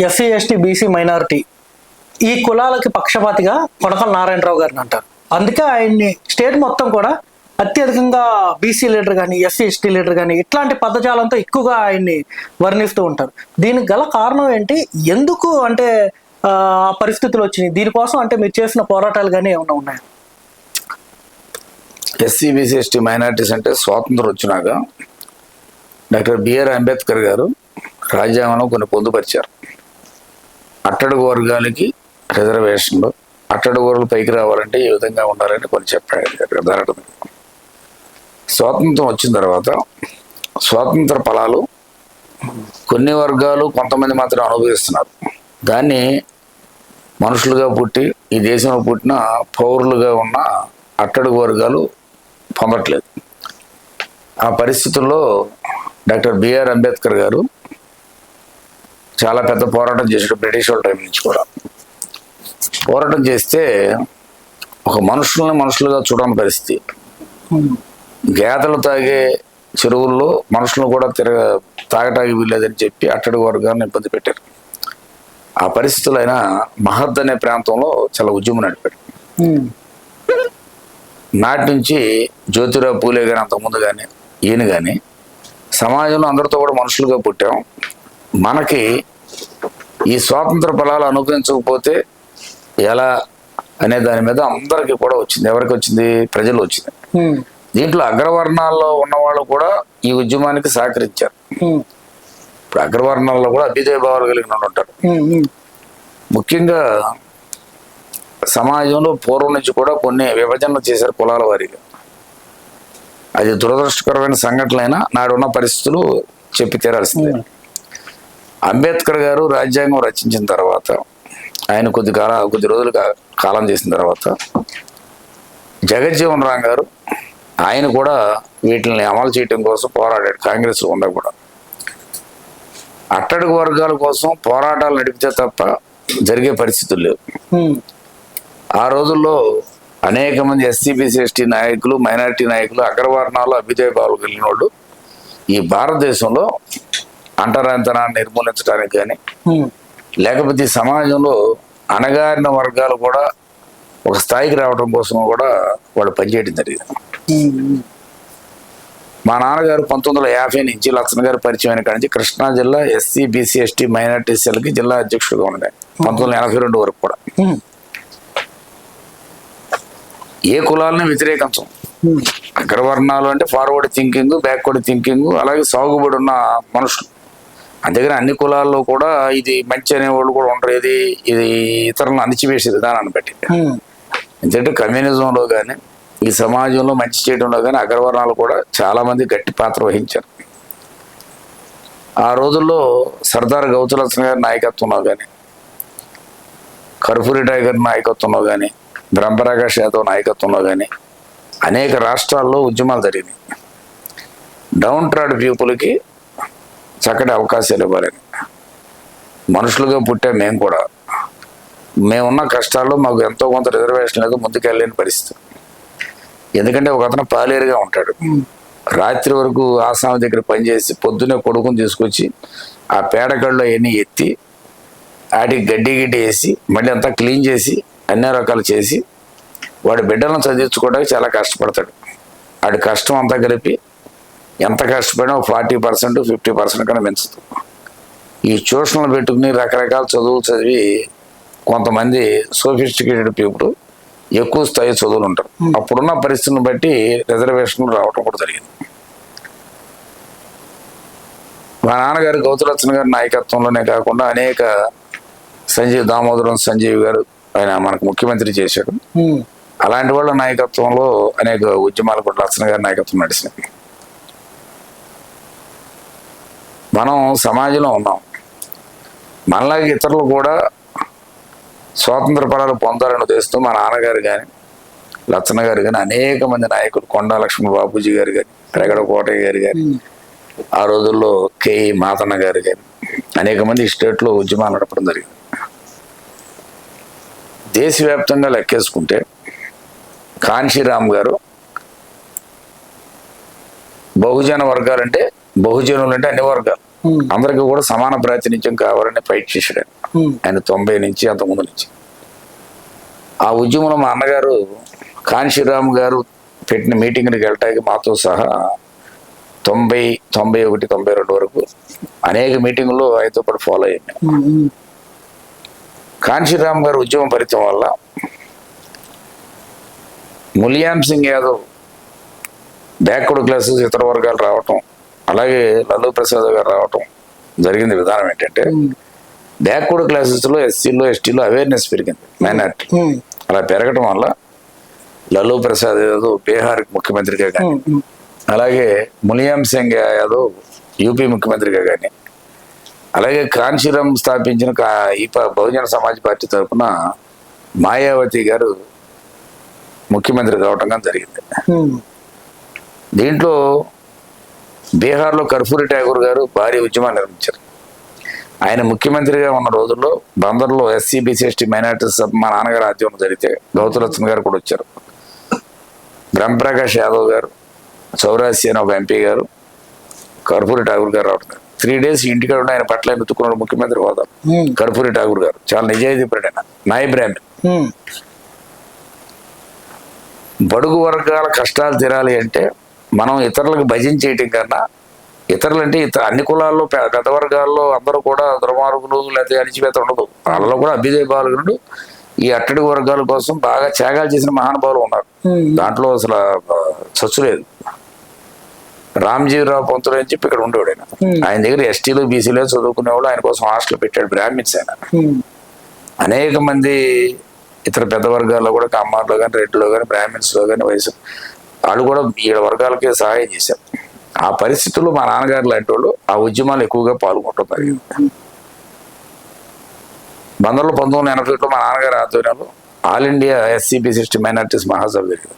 SC ST BC minority ఈ కులాలకి పక్షపాతిగా కొడకల నారాయణరావు గారిని అంటారు. అందుకే ఆయన్ని స్టేట్ మొత్తం కూడా అత్యధికంగా బీసీ లీడర్ కానీ ఎస్సీ ఎస్టీ లీడర్ కానీ ఇట్లాంటి పదజాలంతో ఎక్కువగా ఆయన్ని వర్ణిస్తూ ఉంటారు. దీనికి గల కారణం ఏంటి? ఎందుకు అంటే ఆ పరిస్థితులు వచ్చినాయి? దీనికోసం అంటే మీరు చేసిన పోరాటాలు కానీ ఏమైనా ఉన్నాయా? ఎస్సీ బీసీ ఎస్టీ మైనార్టీస్ అంటే స్వాతంత్రం వచ్చినాక డాక్టర్ బిఆర్ అంబేద్కర్ గారు రాజ్యాంగంలో కొన్ని పొందుపరిచారు. అట్టడుగు వర్గాలకి రిజర్వేషన్లు అట్టడుగు వర్గాలు పైకి రావాలంటే ఏ విధంగా ఉండాలని కొన్ని చెప్పాడు అక్కడ స్వాతంత్రం వచ్చిన తర్వాత స్వాతంత్ర ఫలాలు కొన్ని వర్గాలు కొంతమంది మాత్రం అనుభవిస్తున్నారు. దాన్ని మనుషులుగా పుట్టి ఈ దేశంలో పుట్టిన పౌరులుగా ఉన్న అట్టడుగు వర్గాలు పొందట్లేదు. ఆ పరిస్థితుల్లో డాక్టర్ బిఆర్ అంబేద్కర్ గారు చాలా పెద్ద పోరాటం చేశాడు బ్రిటిష్ వాళ్ళ టైం నుంచి కూడా. పోరాటం చేస్తే ఒక మనుషుల్ని మనుషులుగా చూడని పరిస్థితి. గేదెలు తాగే చెరువుల్లో మనుషులను కూడా తిరగ తాగటానికి వీల్లేదని చెప్పి అట్టడుగు వర్గాన్ని ఇబ్బంది పెట్టారు. ఆ పరిస్థితులు అయినా మహద్ అనే ప్రాంతంలో చాలా ఉద్యమం నడిపాడు. నాటి నుంచి జ్యోతిరావు పూలే కానీ అంతకుముందు కానీ ఈయన కానీ సమాజంలో అందరితో కూడా మనుషులుగా పుట్టాం. మనకి ఈ స్వాతంత్ర ఫలాలు అనుభవించకపోతే ఎలా అనే దాని మీద అందరికీ కూడా వచ్చింది. ఎవరికి వచ్చింది? ప్రజలు వచ్చింది. దీంట్లో అగ్రవర్ణాల్లో ఉన్నవాళ్ళు కూడా ఈ ఉద్యమానికి సహకరించారు. ఇప్పుడు అగ్రవర్ణాల్లో కూడా అభ్యుదయ భావాలు కలిగిన వాళ్ళు ఉంటారు. ముఖ్యంగా సమాజంలో పూర్వం నుంచి కూడా కొన్ని విభజనలు చేశారు కులాల వారీగా. అది దురదృష్టకరమైన సంఘటనలైనా నాడున్న పరిస్థితులు చెప్పి తీరాల్సిందే. అంబేద్కర్ గారు రాజ్యాంగం రచించిన తర్వాత ఆయన కొద్ది కాల కొద్ది రోజులు కా- కాలం చేసిన తర్వాత జగజ్జీవన్ రామ్ గారు ఆయన కూడా వీటిని అమలు చేయడం కోసం పోరాడాడు కాంగ్రెస్ ఉండ కూడా. అట్టడుగు వర్గాల కోసం పోరాటాలు నడిపితే తప్ప జరిగే పరిస్థితులు లేవు. ఆ రోజుల్లో అనేక మంది ఎస్సీ బీసీ ఎస్టీ నాయకులు మైనారిటీ నాయకులు అగ్రవర్ణాలు అభ్యుదయ భావాలు కలిగిన వాళ్ళు ఈ భారతదేశంలో అంటరాంతనాన్ని నిర్మూలించడానికి కానీ లేకపోతే ఈ సమాజంలో అణగారిన వర్గాలు కూడా ఒక స్థాయికి రావడం కోసం కూడా వాళ్ళు పనిచేయడం జరిగింది. మా నాన్నగారు పంతొమ్మిది వందల యాభై నుంచి లక్ష్మణ్ గారు పరిచయం అయిన కాడి నుంచి కృష్ణా జిల్లా ఎస్సీ బీసీ ఎస్టీ మైనార్టీ సెల్కి జిల్లా అధ్యక్షుడిగా ఉండే పంతొమ్మిది వందల ఎనభై రెండు వరకు కూడా. ఏ కులాలని వ్యతిరేకించం. అగ్రవర్ణాలు అంటే ఫార్వర్డ్ థింకింగ్ బ్యాక్వర్డ్ థింకింగ్ అలాగే సాగుబడి ఉన్న మనుషులు. అంతేగాని అన్ని కులాల్లో కూడా ఇది మంచి అనేవాళ్ళు కూడా ఉండరు. ఇది ఇది ఇతరులను అణిచివేసే విధానాన్ని బట్టి. ఎందుకంటే కమ్యూనిజంలో కానీ ఈ సమాజంలో మంచి చేయడంలో కానీ అగ్రవర్ణాలు కూడా చాలా మంది గట్టి పాత్ర వహించారు. ఆ రోజుల్లో సర్దార్ గౌతులక్ష్మి గారి నాయకత్వంలో కానీ కర్పూరి టైగర్ నాయకత్వంలో కానీ బ్రహ్మప్రకాష్ యాదవ్ నాయకత్వంలో కానీ అనేక రాష్ట్రాల్లో ఉద్యమాలు జరిగినాయి. డౌన్ ట్రాడ్ పీపుల్కి చక్కటి అవకాశాలు ఇవ్వాలని మనుషులుగా పుట్టే మేము కూడా. మేమున్న కష్టాల్లో మాకు ఎంతో కొంత రిజర్వేషన్ లేదు ముందుకెళ్ళలేని పరిస్థితి. ఎందుకంటే ఒక అతను పాలేరుగా ఉంటాడు. రాత్రి వరకు ఆసామి దగ్గర పనిచేసి పొద్దునే కొడుకుని తీసుకొచ్చి ఆ పేడకల్లో అవన్నీ ఎత్తి వాటికి గడ్డి గిడ్డి వేసి మళ్ళీ అంతా క్లీన్ చేసి అన్ని రకాలు చేసి వాడి బిడ్డలను చదివించుకోవడానికి చాలా కష్టపడతాడు. వాడి కష్టం అంతా కలిపి ఎంత కష్టపడినా ఫార్టీ పర్సెంట్ ఫిఫ్టీ పర్సెంట్ కన్నా పెంచుతుంది ఈ ట్యూషన్లు పెట్టుకుని రకరకాల చదువులు చదివి కొంతమంది సోఫిస్టికేటెడ్ పీపుల్ ఎక్కువ స్థాయి చదువులు ఉంటారు. అప్పుడున్న పరిస్థితులను బట్టి రిజర్వేషన్లు రావడం కూడా జరిగింది. మా నాన్నగారు గౌతులచ్చన్ గారి నాయకత్వంలోనే కాకుండా అనేక సంజీవ్ దామోదరం సంజీవ్ గారు ఆయన మనకు ముఖ్యమంత్రి చేశాడు ఉమ్, అలాంటి వాళ్ళ నాయకత్వంలో అనేక ఉద్యమాలు కూడా లచ్చన్ గారి నాయకత్వం నడిచినాయి మనం సమాజంలో ఉన్నాం. మనలాగే ఇతరులు కూడా స్వాతంత్ర ఫలాలు పొందాలని ఉద్దేశంతో మా నాన్నగారు కానీ లచ్చన్న గారు కానీ అనేక మంది నాయకులు కొండా లక్ష్మణ బాబూజీ గారు కానీ ప్రగడ కోటయ్య గారు కానీ ఆ రోజుల్లో కేఈ మాతన్న గారు కానీ అనేక మంది స్టేట్లో ఉద్యమాలు నడపడం జరిగింది. దేశవ్యాప్తంగా లెక్కేసుకుంటే కాంశీరామ్ గారు బహుజన వర్గాలంటే బహుజనులు అంటే అన్ని వర్గాలు. అందరికీ కూడా సమాన ప్రాతినిధ్యం కావాలని ఫైట్ చేశాడు. ఆయన. ఉమ్, ఆయన తొంభై నుంచి అంత ముందు నుంచి. ఆ ఉద్యమంలో మా అన్నగారు కాంశీరామ్ గారు పెట్టిన మీటింగ్కి వెళ్ళటానికి మాతో సహా తొంభై తొంభై ఒకటి తొంభై రెండు వరకు అనేక మీటింగుల్లో ఆయనతో పాటు ఫాలో అయ్యాను ఉమ్, కాంశీరామ్ గారు ఉద్యమం ఫలితం వల్ల ములియాం సింగ్ యాదవ్ బ్యాక్వర్డ్ క్లాసెస్ ఇతర వర్గాలు రావటం అలాగే లల్లు ప్రసాద్ గారు రావటం జరిగింది విధానం ఏంటంటే బ్యాక్వర్డ్ క్లాసెస్లో ఎస్సీలో ఎస్టీలో అవేర్నెస్ పెరిగింది మైనార్టీ అలా పెరగడం వల్ల లల్లు ప్రసాద్ యాదవ్ బీహార్ ముఖ్యమంత్రిగా కానీ అలాగే ములియాం సింగ్ యాదవ్ యూపీ ముఖ్యమంత్రిగా కానీ అలాగే కాంశీరామ్ స్థాపించిన కా- ఈ బహుజన సమాజ్ పార్టీ తరఫున మాయావతి గారు ముఖ్యమంత్రి కావటం కానీ జరిగింది. దీంట్లో బీహార్లో కర్పూరి ఠాగూర్ గారు భారీ ఉద్యమాన్ని నిర్మించారు. ఆయన ముఖ్యమంత్రిగా ఉన్న రోజుల్లో బందర్లో ఎస్సీ బీసీ ఎస్టీ మైనార్టీస్ మా నాన్నగారు ఆధ్వర్యంలో జరిగితే గౌతలక్ష్మి గారు కూడా వచ్చారు. బ్రహ్మప్రకాష్ యాదవ్ గారు చౌరాసి అని ఒక ఎంపీ గారు కర్పూరి ఠాగూర్ గారు రావడం త్రీ డేస్ ఇంటికాడ ఉండి ఆయన పట్ల ఎత్తుకున్నాడు ముఖ్యమంత్రి హోదా. కర్పూరి ఠాగూర్ గారు. చాలా నిజాయితీ పడిన నాయ బ్రాహ్మణ్. బడుగు వర్గాల కష్టాలు తీరాలి అంటే మనం ఇతరులకు భజన చేయటం కన్నా ఇతరులు అంటే ఇతర అన్ని కులాల్లో పెద్ద వర్గాల్లో అందరూ కూడా దుర్మార్గులు లేకపోతే అణిచివేత ఉండదు. వాళ్ళలో కూడా అభ్యుదయ బాలుగుడు ఈ అట్టడి వర్గాల కోసం బాగా త్యాగాలు చేసిన మహానుభావులు ఉన్నారు. దాంట్లో అసలు ఆ, చచ్చు లేదు. రామ్జీరావు పంతులు అని చెప్పి ఇక్కడ ఉండేవాడు ఆయన. ఆయన దగ్గర ఎస్టీలు బీసీలో చదువుకునేవాడు ఆయన కోసం హాస్టల్ పెట్టాడు బ్రాహ్మిన్స్ ఆయన. అనేక మంది ఇతర పెద్ద వర్గాల్లో కూడా కమ్మార్లో కానీ రెడ్డిలో కానీ బ్రాహ్మిన్స్లో కానీ వయసు వాళ్ళు కూడా ఈ వర్గాలకి సహాయం చేశారు. ఆ పరిస్థితుల్లో మా నాన్నగారు లాంటి వాళ్ళు ఆ ఉద్యమాలు ఎక్కువగా పాల్గొంటున్నారు బందర్లో పంతొమ్మిది వందల ఎనభై ఒకటిలో మా నాన్నగారి ఆధ్వర్యంలో all India SC B C ST minorities మహాసభ జరిగింది.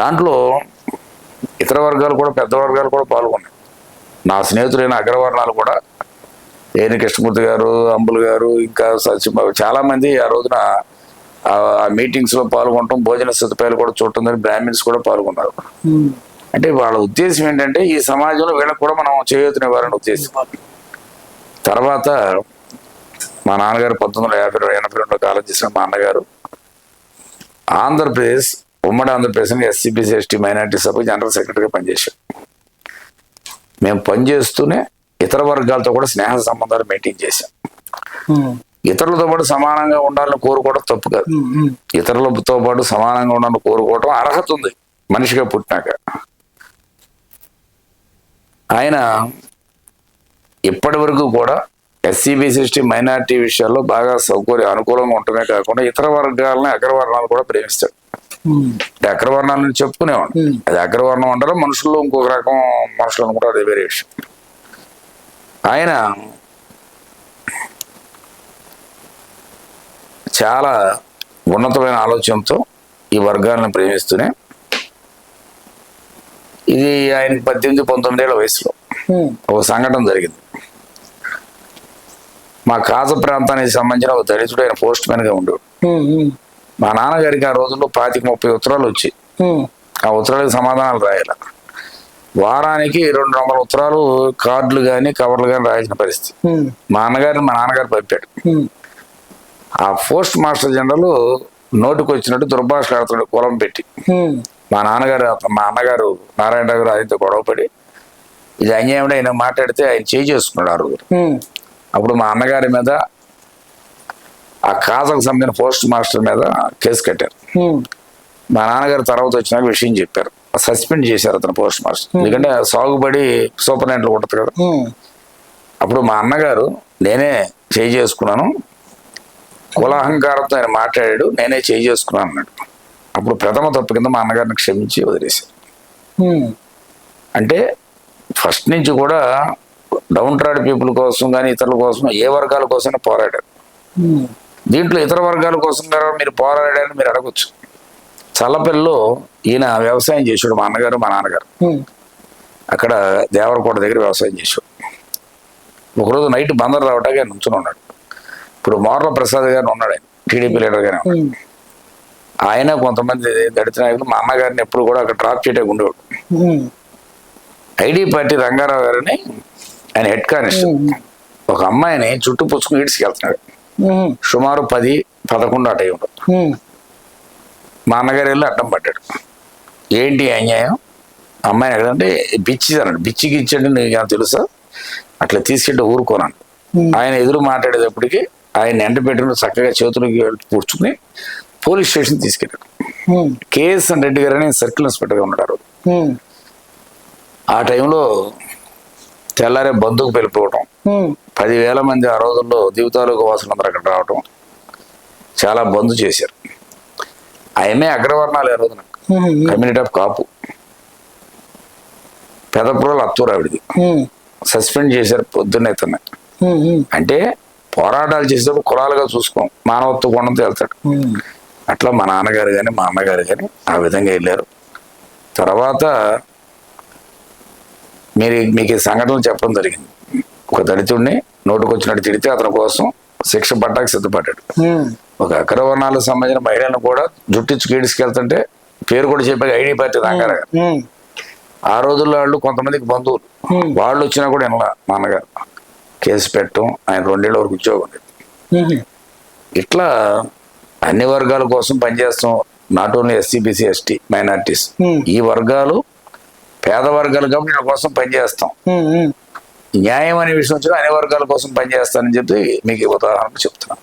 దాంట్లో ఇతర వర్గాలు కూడా పెద్ద వర్గాలు కూడా పాల్గొన్నాయి. నా స్నేహితులైన అగ్రవర్ణాలు కూడా ఏని కృష్ణమూర్తి గారు అంబుల్ గారు ఇంకా చాలా మంది ఆ రోజున ఆ మీటింగ్స్లో పాల్గొనటం భోజన సదుపాయాలు కూడా చూడటం బ్రాహ్మిన్స్ కూడా పాల్గొన్నారు. ఉమ్, అంటే వాళ్ళ ఉద్దేశం ఏంటంటే ఈ సమాజంలో వీళ్ళకి కూడా మనం చేయూతనివ్వాలని ఉద్దేశం. తర్వాత మా నాన్నగారు పంతొమ్మిది వందల యాభై రెండు ఎనభై రెండులో కాలం చేసిన మా అన్నగారు ఆంధ్రప్రదేశ్ ఉమ్మడి Andhra Pradesh SC BC ST minority సభ జనరల్ సెక్రటరీగా పనిచేశాం మేము పనిచేస్తూనే ఇతర వర్గాలతో కూడా స్నేహ సంబంధాలు మెయింటైన్ చేశాం. ఉమ్, ఇతరులతో పాటు సమానంగా ఉండాలని కోరుకోవడం తప్పు కాదు. ఇతరులతో పాటు సమానంగా ఉండాలని కోరుకోవడం అర్హత ఉంది మనిషిగా పుట్టినాక. ఆయన ఇప్పటి వరకు కూడా ఎస్సీబీసీ ఎస్టీ మైనార్టీ విషయాల్లో బాగా సౌకర్య అనుకూలంగా ఉండటమే కాకుండా ఇతర వర్గాలని అగ్రవర్ణాలు కూడా ప్రేమిస్తాడు. అంటే అగ్రవర్ణాలను చెప్పుకునేవాడు. అది అగ్రవర్ణం అంటారు మనుషుల్లో ఇంకొక రకం మనుషులు అనుకుంటారు అది వేరే విషయం. ఆయన చాలా ఉన్నతమైన ఆలోచనతో ఈ వర్గాలను ప్రేమిస్తూనే ఇది ఆయనకి పద్దెనిమిది పంతొమ్మిది ఏళ్ళ వయసులో ఒక సంఘటన జరిగింది. మా కాజ ప్రాంతానికి సంబంధించిన ఒక దళితుడు ఆయన పోస్ట్ మ్యాన్గా ఉండేవాడు మా నాన్నగారికి ఆ రోజుల్లో పాతిక ముప్పై ఉత్తరాలు వచ్చాయి. ఆ ఉత్తరాలకు సమాధానాలు రాయాలి. వారానికి రెండు వందల ఉత్తరాలు కార్డులు కానీ కవర్లు కానీ రాయాల్సిన పరిస్థితి. మా అన్నగారిని మా నాన్నగారు పంపాడు. ఆ పోస్ట్ మాస్టర్ జనరల్ నోటికి వచ్చినట్టు దుర్భాషలాడుతున్నాడు కులం పెట్టి. మా నాన్నగారు మా అన్నగారు నారాయణరావు గారు ఆయనతో గొడవపడి ఇది అన్యాయం ఆయన మాట్లాడితే ఆయన చేయి చేసుకున్నాడు ఆ రోజు. ఉమ్, అప్పుడు మా అన్నగారి మీద ఆ కాజకు సంబంధించిన పోస్ట్ మాస్టర్ మీద కేసు కట్టారు. మా నాన్నగారు తర్వాత వచ్చినాక విషయం చెప్పారు. సస్పెండ్ చేశారు అతను పోస్ట్ మాస్టర్. ఎందుకంటే సాగుబడి సూపరింటెండెంట్ ఉంటుంది కదా. అప్పుడు మా అన్నగారు నేనే చేయి చేసుకున్నాను కులాహంకారంతో ఆయన మాట్లాడాడు నేనే చేయి చేసుకున్నాను అన్నాడు. అప్పుడు ప్రథమ తప్పు కింద మా అన్నగారిని క్షమించి వదిలేశారు. అంటే ఫస్ట్ నుంచి కూడా డౌన్ ట్రాడ్ పీపుల్ కోసం కానీ ఇతరుల కోసం ఏ వర్గాల కోసం పోరాడారు. దీంట్లో ఇతర వర్గాల కోసం మీరు పోరాడారని మీరు అడగచ్చు. చల్లపల్లిలో ఈయన వ్యవసాయం చేసాడు మా అన్నగారు మా నాన్నగారు. అక్కడ దేవరకోట దగ్గర వ్యవసాయం చేసాడు ఒకరోజు నైట్ బందర్ రావటానికి ఆయన నుంచుని ఉన్నాడు. ఇప్పుడు మోర్ల ప్రసాద్ గారు ఉన్నాడు ఆయన టీడీపీ లీడర్ గానే. ఉమ్, ఆయన కొంతమంది దళిత నాయకులు మా అన్నగారిని ఎప్పుడు కూడా అక్కడ డ్రాప్ చేయడానికి ఉండేవాడు. ఉమ్, ఐడి పార్టీ రంగారావు గారిని ఆయన హెడ్ కానిస్టేబుల్. ఒక అమ్మాయిని చుట్టూ పుచ్చుకుని ఈడ్చుకెళ్తున్నాడు. సుమారు పది పదకొండు అటు ఉండదు మా అన్నగారు వెళ్ళి అడ్డం పడ్డాడు. ఏంటి అన్యాయం? అమ్మాయిని ఎక్కడంటే బిచ్చి అన్నాడు. బిచ్చికి ఇచ్చాడు నీకు తెలుసా? అట్లా తీసుకెళ్ళి ఊరుకోనాను ఉమ్, ఆయన ఎదురు మాట్లాడేటప్పటికి ఆయన ఎండ పెట్టుకుని చక్కగా చేతులకి పుచ్చుకుని పోలీస్ స్టేషన్ తీసుకెళ్ళాడు. ఉమ్, కేఎస్ఎన్ రెడ్డి గారు అని సర్కిల్ ఇన్స్పెక్టర్గా ఉన్నాడు ఆ టైంలో తెల్లారే బంధుకు వెళ్ళిపోవటం పదివేల మంది ఆ రోజుల్లో జీవితాలకు వాసులందరూ అక్కడ రావటం. చాలా బంధు చేశారు. ఆయనే అగ్రవర్ణాలు ఆ రోజున. Community of Kapu. పెదపురాలు అత్తూరు ఆవిడది. సస్పెండ్ చేశారు పొద్దున్నే అంటే పోరాటాలు చేసేటప్పుడు కులాలుగా చూసుకోం. మానవత్వ గుణంతో వెళ్తాడు. అట్లా మా నాన్నగారు కానీ మా అన్నగారు కానీ ఆ విధంగా వెళ్ళారు. తర్వాత మీరు మీకు ఈ సంఘటనలు చెప్పడం జరిగింది. ఒక దళితుడిని నోటుకొచ్చినట్టు తిడితే అతని కోసం శిక్ష పడ్డానికి సిద్ధపడ్డాడు. ఒక అగ్రవర్ణాలకు సంబంధించిన మహిళలను కూడా జుట్టించి గీడ్చుకెళ్తుంటే పేరు కూడా చెప్పాక ఐడి పార్టీ రంగారావు గారు ఉమ్, ఆ రోజుల్లో వాళ్ళు కొంతమందికి బంధువులు. వాళ్ళు వచ్చినా కూడా వినలా మా అన్నగారు కేసు పెట్టడం ఆయన రెండేళ్ళ వరకు ఉద్యోగం ఉమ్, ఇట్లా అన్ని వర్గాల కోసం పనిచేస్తాం. Not only SC BC ST minorities. ఈ వర్గాలు పేద వర్గాలు కాబట్టి వీళ్ళ కోసం పనిచేస్తాం. న్యాయం అనే విషయం వచ్చినా అన్ని వర్గాల కోసం పనిచేస్తానని చెప్పి మీకు ఉదాహరణ చెప్తున్నాను.